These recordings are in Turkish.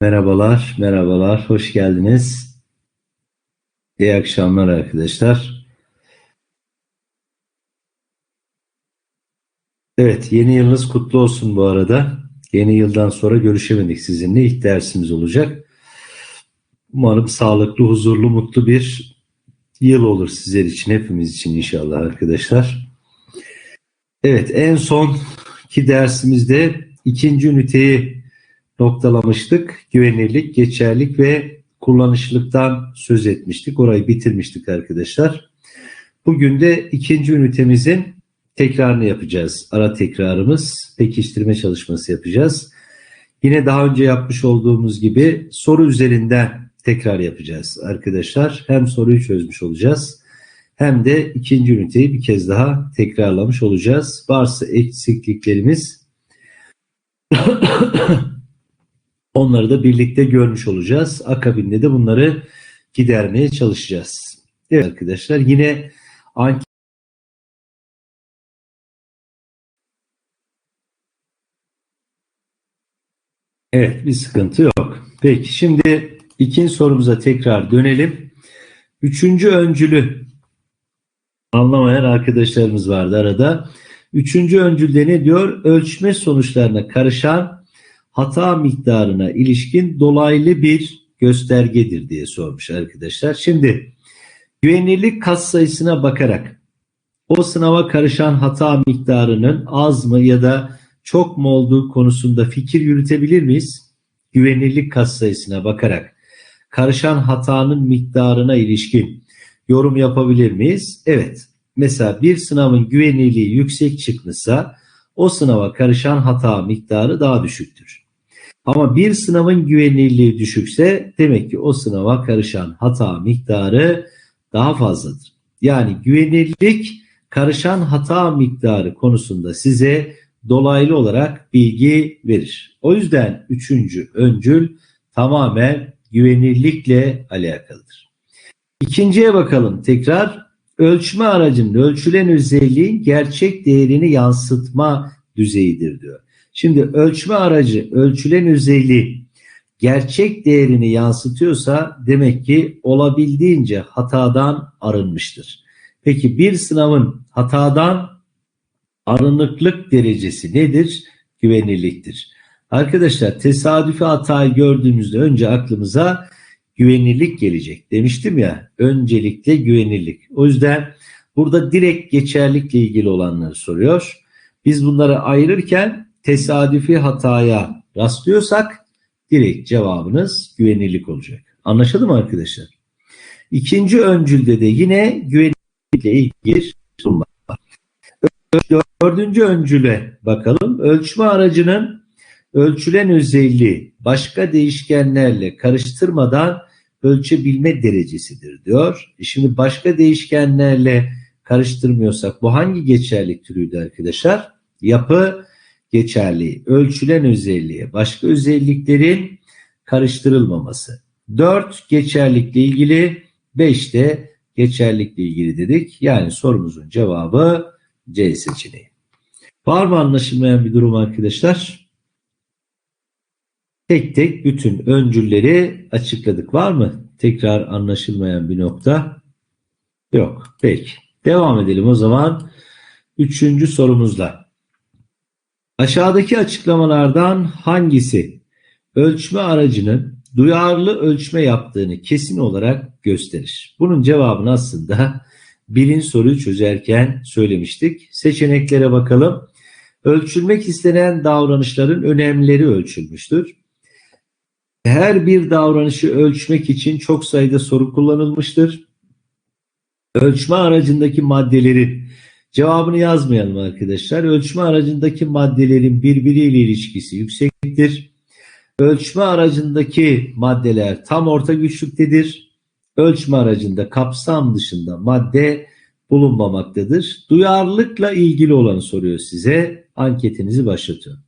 Merhabalar, merhabalar, hoş geldiniz. İyi akşamlar arkadaşlar. Evet, yeni yılınız kutlu olsun bu arada. Yeni yıldan sonra görüşemedik sizinle. İlk dersimiz olacak. Umarım sağlıklı, huzurlu, mutlu bir yıl olur sizler için, hepimiz için inşallah arkadaşlar. Evet, en son ki dersimizde ikinci üniteyi noktalamıştık. Güvenirlik, geçerlik ve kullanışlılıktan söz etmiştik. Orayı bitirmiştik arkadaşlar. Bugün de ikinci ünitemizin tekrarını yapacağız. Ara tekrarımız, pekiştirme çalışması yapacağız. Yine daha önce yapmış olduğumuz gibi soru üzerinden tekrar yapacağız arkadaşlar. Hem soruyu çözmüş olacağız hem de ikinci üniteyi bir kez daha tekrarlamış olacağız. Varsa eksikliklerimiz Onları da birlikte görmüş olacağız. Akabinde de bunları gidermeye çalışacağız. Evet arkadaşlar yine anket Evet bir sıkıntı yok. Peki şimdi ikinci sorumuza tekrar dönelim. Üçüncü öncülü anlamayan arkadaşlarımız vardı arada. Üçüncü öncülde ne diyor? Ölçme sonuçlarına karışan hata miktarına ilişkin dolaylı bir göstergedir diye sormuş arkadaşlar. Şimdi güvenilirlik kat sayısına bakarak o sınava karışan hata miktarının az mı ya da çok mu olduğu konusunda fikir yürütebilir miyiz? Güvenilirlik kat sayısına bakarak karışan hatanın miktarına ilişkin yorum yapabilir miyiz? Evet. Mesela bir sınavın güvenilirliği yüksek çıkmışsa o sınava karışan hata miktarı daha düşüktür. Ama bir sınavın güvenilirliği düşükse demek ki o sınava karışan hata miktarı daha fazladır. Yani güvenilirlik karışan hata miktarı konusunda size dolaylı olarak bilgi verir. O yüzden üçüncü öncül tamamen güvenilirlikle alakalıdır. İkinciye bakalım tekrar. Ölçme aracının ölçülen özelliğin gerçek değerini yansıtma düzeyidir diyor. Şimdi ölçme aracı ölçülen özelliği gerçek değerini yansıtıyorsa demek ki olabildiğince hatadan arınmıştır. Peki bir sınavın hatadan arınıklık derecesi nedir? Güvenilirliktir. Arkadaşlar tesadüfi hatayı gördüğümüzde önce aklımıza güvenilirlik gelecek. Demiştim ya öncelikle güvenilirlik. O yüzden burada direkt geçerlikle ilgili olanları soruyor. Biz bunları ayırırken tesadüfi hataya rastlıyorsak direkt cevabınız güvenilirlik olacak. Anlaşıldı mı arkadaşlar? İkinci öncülde de yine güvenilirlikle ilgili durum var. Dördüncü öncüle bakalım. Ölçme aracının ölçülen özelliği başka değişkenlerle karıştırmadan ölçebilme derecesidir diyor. E şimdi başka değişkenlerle karıştırmıyorsak bu hangi geçerlik türüydü arkadaşlar? Yapı geçerliği, ölçülen özelliğe başka özelliklerin karıştırılmaması. 4 geçerlikle ilgili, 5 de geçerlikle ilgili dedik. Yani sorumuzun cevabı C seçeneği. Var mı anlaşılmayan bir durum arkadaşlar? Tek tek bütün öncülleri açıkladık. Var mı tekrar anlaşılmayan bir nokta? Yok. Peki. Devam edelim o zaman. Üçüncü sorumuzla. Aşağıdaki açıklamalardan hangisi ölçme aracının duyarlı ölçme yaptığını kesin olarak gösterir? Bunun cevabını aslında bilin soruyu çözerken söylemiştik. Seçeneklere bakalım. Ölçülmek istenen davranışların önemleri ölçülmüştür. Her bir davranışı ölçmek için çok sayıda soru kullanılmıştır. Ölçme aracındaki maddelerin Cevabını yazmayalım arkadaşlar. Ölçme aracındaki maddelerin birbiriyle ilişkisi yüksektir. Ölçme aracındaki maddeler tam orta güçlüktedir. Ölçme aracında kapsam dışında madde bulunmamaktadır. Duyarlılıkla ilgili olanı soruyor size. Anketinizi başlatıyorum.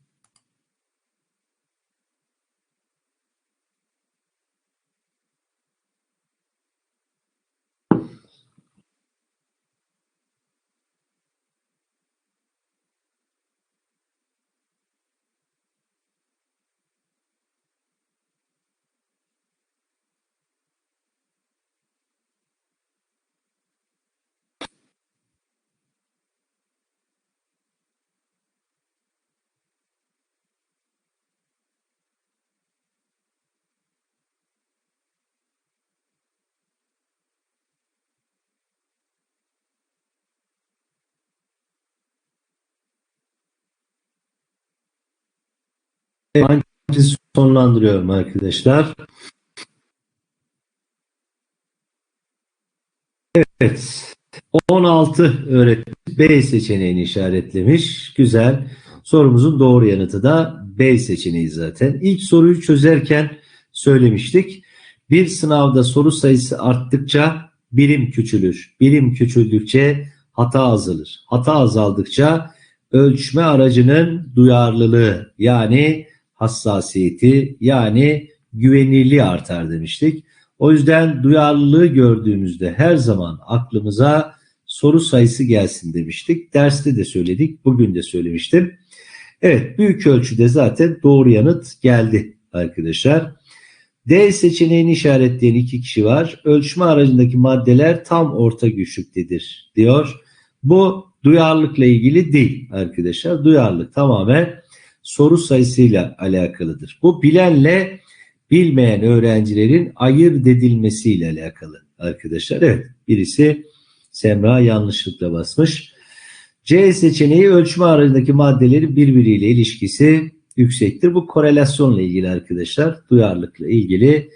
Anketi sonlandırıyorum arkadaşlar. Evet. 16 öğretmen B seçeneğini işaretlemiş. Güzel. Sorumuzun doğru yanıtı da B seçeneği zaten. İlk soruyu çözerken söylemiştik. Bir sınavda soru sayısı arttıkça birim küçülür. Birim küçüldükçe hata azalır. Hata azaldıkça ölçme aracının duyarlılığı yani hassasiyeti yani güvenilirliği artar demiştik. O yüzden duyarlılığı gördüğümüzde her zaman aklımıza soru sayısı gelsin demiştik. Derste de söyledik, bugün de söylemiştim. Evet, büyük ölçüde zaten doğru yanıt geldi arkadaşlar. D seçeneğini işaretleyen iki kişi var. Ölçme aracındaki maddeler tam orta güçlüktedir diyor. Bu duyarlılıkla ilgili değil arkadaşlar. Duyarlılık tamamen soru sayısıyla alakalıdır. Bu bilenle bilmeyen öğrencilerin ayırt edilmesiyle alakalı arkadaşlar. Evet birisi Semra yanlışlıkla basmış. C seçeneği ölçme aracındaki maddelerin birbiriyle ilişkisi yüksektir. Bu korelasyonla ilgili arkadaşlar. Duyarlılıkla ilgili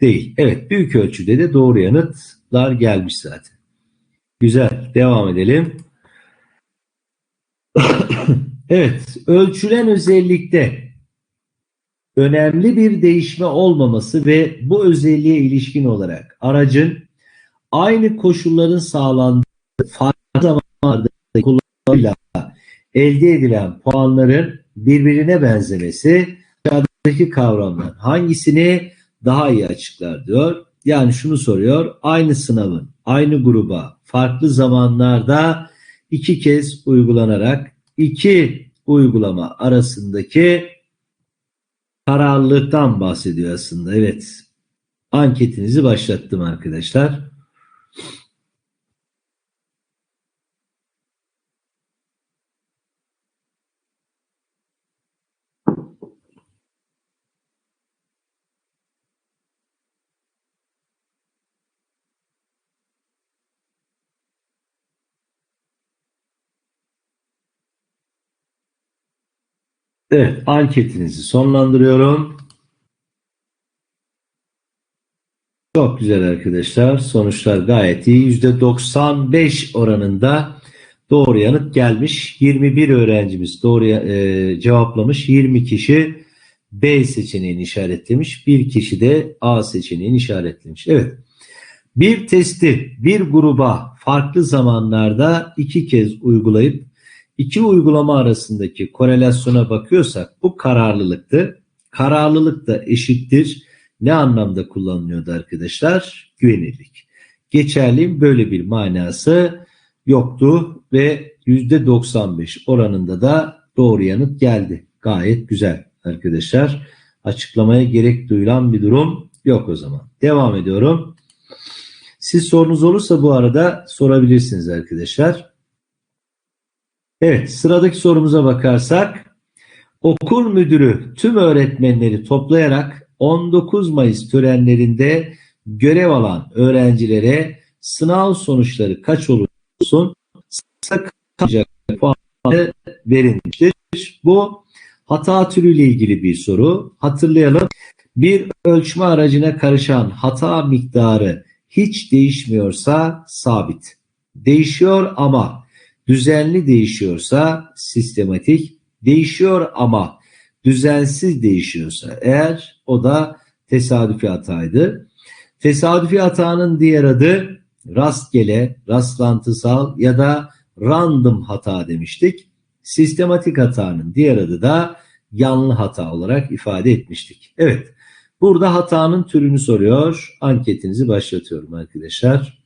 değil. Evet büyük ölçüde de doğru yanıtlar gelmiş zaten. Güzel. Devam edelim. evet. Ölçülen özellikte önemli bir değişme olmaması ve bu özelliğe ilişkin olarak aracın aynı koşulların sağlandığı farklı zamanlarda kullanımıyla elde edilen puanların birbirine benzemesi aşağıdaki kavramlar hangisini daha iyi açıklar diyor. Yani şunu soruyor. Aynı sınavın aynı gruba farklı zamanlarda iki kez uygulanarak iki uygulama arasındaki kararlılıktan bahsediyor aslında. Evet. Anketinizi başlattım arkadaşlar. Evet, anketinizi sonlandırıyorum. Çok güzel arkadaşlar. Sonuçlar gayet iyi. %95 oranında doğru yanıt gelmiş. 21 öğrencimiz doğru e, cevaplamış. 20 kişi B seçeneğini işaretlemiş. Bir kişi de A seçeneğini işaretlemiş. Evet. Bir testi bir gruba farklı zamanlarda iki kez uygulayıp iki uygulama arasındaki korelasyona bakıyorsak bu kararlılıktı. Kararlılık da eşittir. Ne anlamda kullanılıyordu arkadaşlar? Güvenirlik. Geçerliğin böyle bir manası yoktu ve %95 oranında da doğru yanıt geldi. Gayet güzel arkadaşlar. Açıklamaya gerek duyulan bir durum yok o zaman. Devam ediyorum. Siz sorunuz olursa bu arada sorabilirsiniz arkadaşlar. Evet sıradaki sorumuza bakarsak okul müdürü tüm öğretmenleri toplayarak 19 Mayıs törenlerinde görev alan öğrencilere sınav sonuçları kaç olursun sakınacak puanı verilmiştir. Bu hata türüyle ilgili bir soru. Hatırlayalım. Bir ölçme aracına karışan hata miktarı hiç değişmiyorsa sabit. Değişiyor ama düzenli değişiyorsa sistematik, değişiyor ama düzensiz değişiyorsa eğer o da tesadüfi hataydı. Tesadüfi hatanın diğer adı rastgele, rastlantısal ya da random hata demiştik. Sistematik hatanın diğer adı da yanlı hata olarak ifade etmiştik. Evet, burada hatanın türünü soruyor. Anketinizi başlatıyorum arkadaşlar.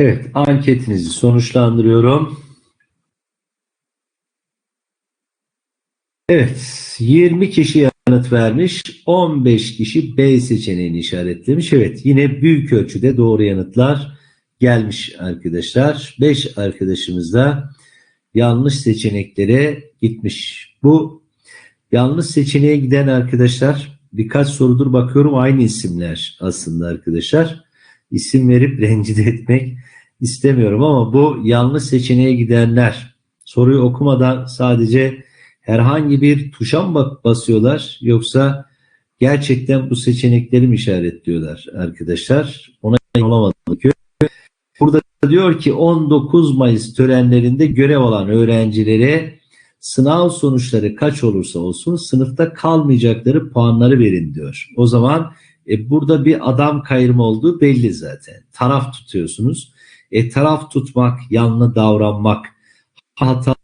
Evet, anketinizi sonuçlandırıyorum. Evet, 20 kişi yanıt vermiş, 15 kişi B seçeneğini işaretlemiş. Evet, yine büyük ölçüde doğru yanıtlar gelmiş arkadaşlar. 5 arkadaşımız da yanlış seçeneklere gitmiş. Bu yanlış seçeneğe giden arkadaşlar birkaç sorudur bakıyorum aynı isimler aslında arkadaşlar. İsim verip rencide etmek istemiyorum ama bu yanlış seçeneğe gidenler soruyu okumadan sadece herhangi bir tuşa mı basıyorlar yoksa gerçekten bu seçenekleri mi işaretliyorlar arkadaşlar? Ona olamadım ki. Burada diyor ki 19 Mayıs törenlerinde görev alan öğrencilere sınav sonuçları kaç olursa olsun sınıfta kalmayacakları puanları verin diyor. O zaman e, burada bir adam kayırma olduğu belli zaten. Taraf tutuyorsunuz. E, taraf tutmak, yanlı davranmak, hata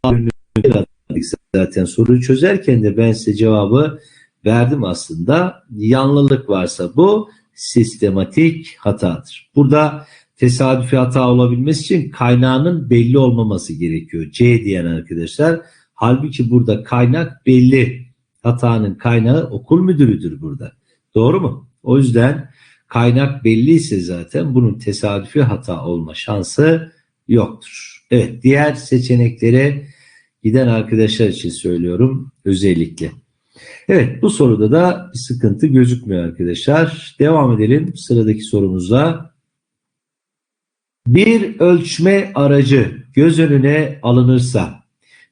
zaten soruyu çözerken de ben size cevabı verdim aslında. Yanlılık varsa bu sistematik hatadır. Burada tesadüfi hata olabilmesi için kaynağının belli olmaması gerekiyor. C diyen arkadaşlar. Halbuki burada kaynak belli. Hatanın kaynağı okul müdürüdür burada. Doğru mu? O yüzden kaynak belliyse zaten bunun tesadüfi hata olma şansı yoktur. Evet diğer seçeneklere giden arkadaşlar için söylüyorum özellikle. Evet bu soruda da bir sıkıntı gözükmüyor arkadaşlar. Devam edelim sıradaki sorumuzla. Bir ölçme aracı göz önüne alınırsa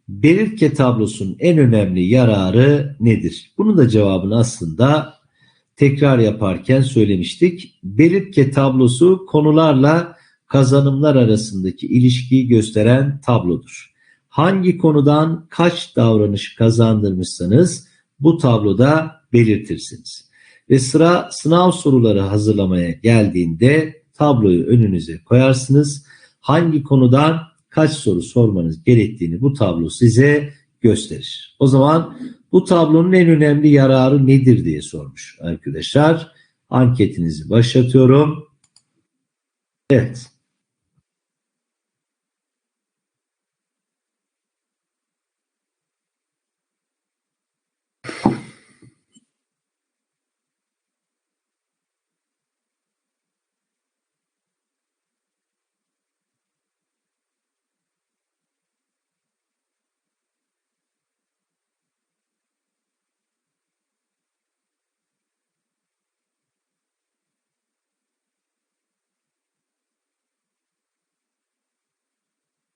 belirtge tablosunun en önemli yararı nedir? Bunun da cevabını aslında tekrar yaparken söylemiştik. Belirtge tablosu konularla kazanımlar arasındaki ilişkiyi gösteren tablodur. Hangi konudan kaç davranış kazandırmışsanız bu tabloda belirtirsiniz. Ve sıra sınav soruları hazırlamaya geldiğinde tabloyu önünüze koyarsınız. Hangi konudan kaç soru sormanız gerektiğini bu tablo size gösterir. O zaman bu tablonun en önemli yararı nedir diye sormuş arkadaşlar. Anketinizi başlatıyorum. Evet.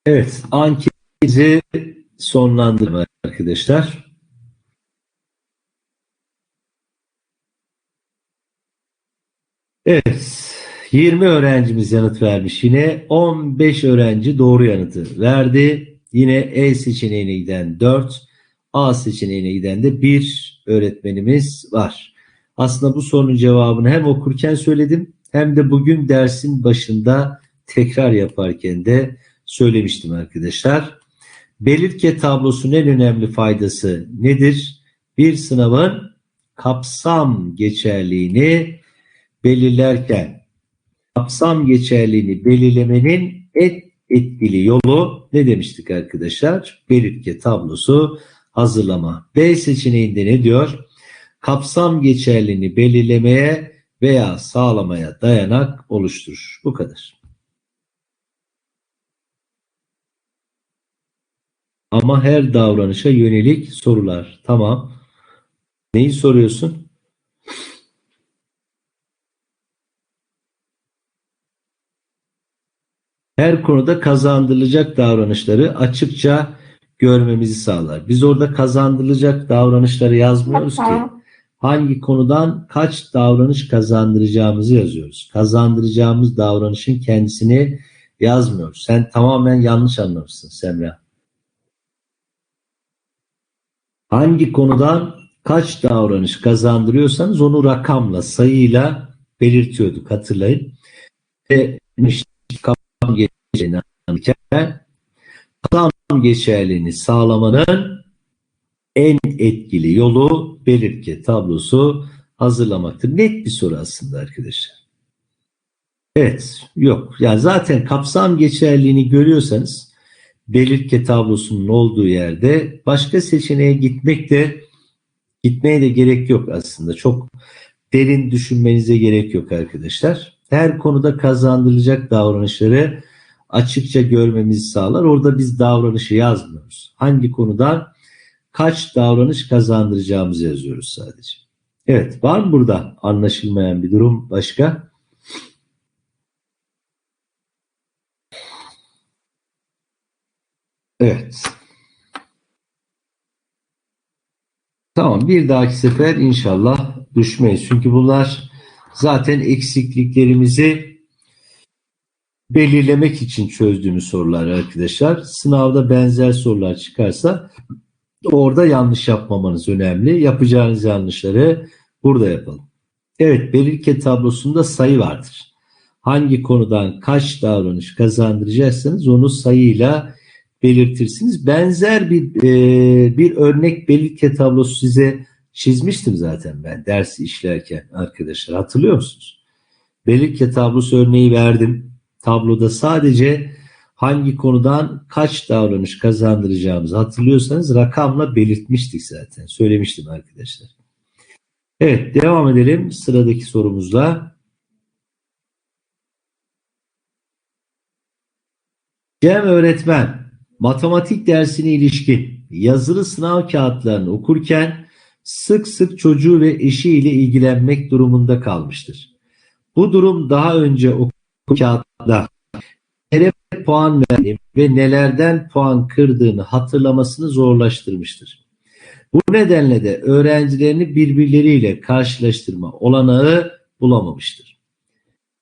Evet, anketi sonlandırma arkadaşlar. Evet, 20 öğrencimiz yanıt vermiş. Yine 15 öğrenci doğru yanıtı verdi. Yine E seçeneğine giden 4, A seçeneğine giden de 1 öğretmenimiz var. Aslında bu sorunun cevabını hem okurken söyledim hem de bugün dersin başında tekrar yaparken de söylemiştim arkadaşlar. Belirtge tablosunun en önemli faydası nedir? Bir sınavın kapsam geçerliğini belirlerken kapsam geçerliğini belirlemenin en etkili yolu ne demiştik arkadaşlar? Belirtge tablosu hazırlama. B seçeneğinde ne diyor? Kapsam geçerliğini belirlemeye veya sağlamaya dayanak oluşturur. Bu kadar. Ama her davranışa yönelik sorular. Tamam. Neyi soruyorsun? Her konuda kazandırılacak davranışları açıkça görmemizi sağlar. Biz orada kazandırılacak davranışları yazmıyoruz ki. Hangi konudan kaç davranış kazandıracağımızı yazıyoruz. Kazandıracağımız davranışın kendisini yazmıyoruz. Sen tamamen yanlış anlamışsın Semra. Hangi konudan kaç davranış kazandırıyorsanız onu rakamla, sayıyla belirtiyorduk hatırlayın. Ve kapsam geçerliğini anlatırken geçerliğini sağlamanın en etkili yolu belirtge tablosu hazırlamaktır. Net bir soru aslında arkadaşlar. Evet, yok. Yani zaten kapsam geçerliğini görüyorsanız belirtge tablosunun olduğu yerde başka seçeneğe gitmek de gitmeye de gerek yok aslında. Çok derin düşünmenize gerek yok arkadaşlar. Her konuda kazandırılacak davranışları açıkça görmemizi sağlar. Orada biz davranışı yazmıyoruz. Hangi konudan kaç davranış kazandıracağımızı yazıyoruz sadece. Evet var mı burada anlaşılmayan bir durum başka? Evet. Tamam bir dahaki sefer inşallah düşmeyiz. Çünkü bunlar zaten eksikliklerimizi belirlemek için çözdüğümüz sorular arkadaşlar. Sınavda benzer sorular çıkarsa orada yanlış yapmamanız önemli. Yapacağınız yanlışları burada yapalım. Evet belirke tablosunda sayı vardır. Hangi konudan kaç davranış kazandıracaksanız onu sayıyla belirtirsiniz. Benzer bir e, bir örnek belirke tablosu size çizmiştim zaten ben dersi işlerken arkadaşlar. Hatırlıyor musunuz? Belirke tablosu örneği verdim. Tabloda sadece hangi konudan kaç davranış kazandıracağımızı hatırlıyorsanız rakamla belirtmiştik zaten. Söylemiştim arkadaşlar. Evet devam edelim sıradaki sorumuzla. Cem öğretmen matematik dersine ilişkin yazılı sınav kağıtlarını okurken sık sık çocuğu ve eşiyle ilgilenmek durumunda kalmıştır. Bu durum daha önce okul kağıtlarda nereye puan verdiğini ve nelerden puan kırdığını hatırlamasını zorlaştırmıştır. Bu nedenle de öğrencilerini birbirleriyle karşılaştırma olanağı bulamamıştır.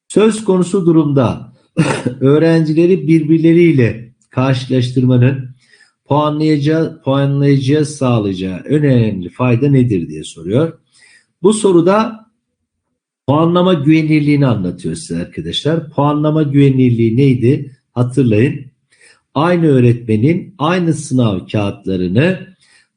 Söz konusu durumda öğrencileri birbirleriyle karşılaştırmanın puanlayacağı, puanlayıcıya sağlayacağı önemli fayda nedir diye soruyor. Bu soruda puanlama güvenilirliğini anlatıyor size arkadaşlar. Puanlama güvenilirliği neydi? Hatırlayın. Aynı öğretmenin aynı sınav kağıtlarını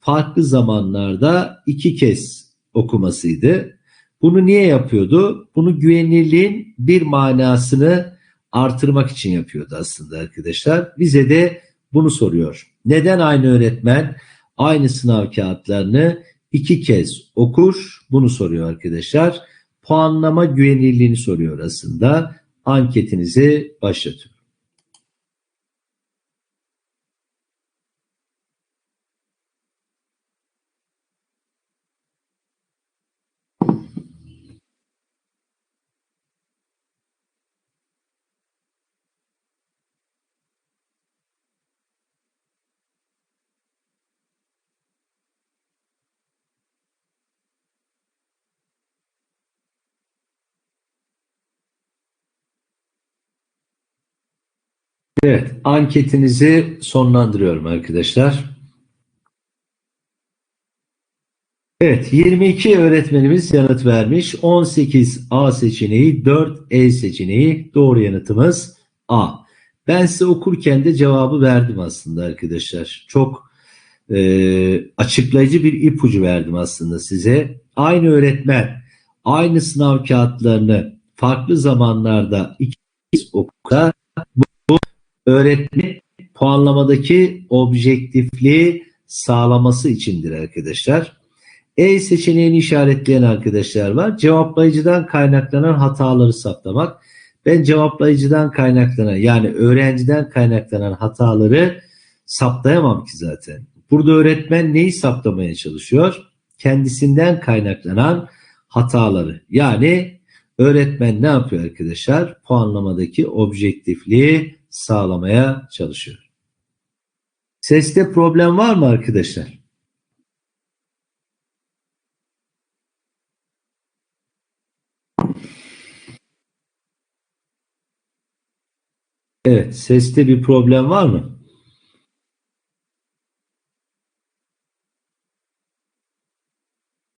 farklı zamanlarda iki kez okumasıydı. Bunu niye yapıyordu? Bunu güvenilirliğin bir manasını artırmak için yapıyordu aslında arkadaşlar. Bize de bunu soruyor. Neden aynı öğretmen aynı sınav kağıtlarını iki kez okur? Bunu soruyor arkadaşlar. Puanlama güvenilirliğini soruyor aslında. Anketinizi başlatıyorum. Evet, anketinizi sonlandırıyorum arkadaşlar. Evet, 22 öğretmenimiz yanıt vermiş. 18 A seçeneği, 4 E seçeneği. Doğru yanıtımız A. Ben size okurken de cevabı verdim aslında arkadaşlar. Çok e, açıklayıcı bir ipucu verdim aslında size. Aynı öğretmen, aynı sınav kağıtlarını farklı zamanlarda iki okusa öğretmen puanlamadaki objektifliği sağlaması içindir arkadaşlar. E seçeneğini işaretleyen arkadaşlar var. Cevaplayıcıdan kaynaklanan hataları saptamak. Ben cevaplayıcıdan kaynaklanan yani öğrenciden kaynaklanan hataları saptayamam ki zaten. Burada öğretmen neyi saptamaya çalışıyor? Kendisinden kaynaklanan hataları. Yani öğretmen ne yapıyor arkadaşlar? Puanlamadaki objektifliği sağlamaya çalışıyor. Seste problem var mı arkadaşlar? Evet, seste bir problem var mı?